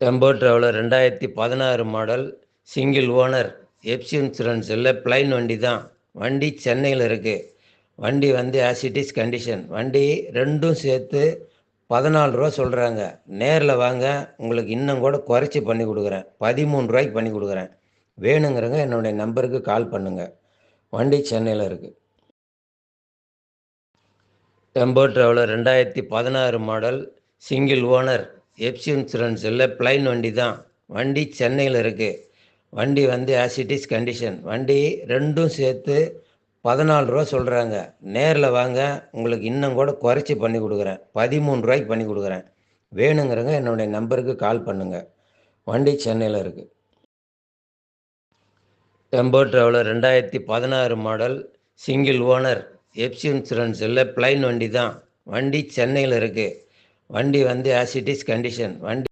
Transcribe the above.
Tempo traveller ரெண்டாயிரத்தி பதினாறு model single owner FC insurance இல்லை ப்ளைன் வண்டி தான். வண்டி சென்னையில் இருக்குது வண்டி வந்து ஆசிட்டிஸ் கண்டிஷன் வண்டி ரெண்டும் சேர்த்து பதினாலு ரூபா சொல்கிறாங்க நேரில் வாங்க உங்களுக்கு இன்னும் கூட குறைச்சி பண்ணி கொடுக்குறேன். பதிமூணு ரூபாய்க்கு பண்ணி கொடுக்குறேன். வேணுங்கிறவங்க என்னுடைய நம்பருக்கு கால் பண்ணுங்கள் வண்டி சென்னையில் இருக்குது டெம்போ ட்ராவலர் ரெண்டாயிரத்தி பதினாறு model single owner FC insurance இல்லை ப்ளைன் வண்டி தான். வண்டி சென்னையில் இருக்குது வண்டி வந்து ஆசிட்டிஸ் கண்டிஷன் வண்டி ரெண்டும் சேர்த்து பதினாலு ரூபா சொல்கிறாங்க நேரில் வாங்க உங்களுக்கு இன்னும் கூட குறைச்சி பண்ணி கொடுக்குறேன். பதிமூணு ரூபாய்க்கு பண்ணி கொடுக்குறேன். வேணுங்கிறவங்க என்னுடைய நம்பருக்கு கால் பண்ணுங்கள் வண்டி சென்னையில் இருக்குது டெம்போ ட்ராவலர் ரெண்டாயிரத்தி பதினாறு model single owner FC insurance இல்லை ப்ளைன் வண்டி தான். வண்டி சென்னையில் இருக்குது வண்டி வந்து ஆசிட்டிஸ் கண்டிஷன் வண்டி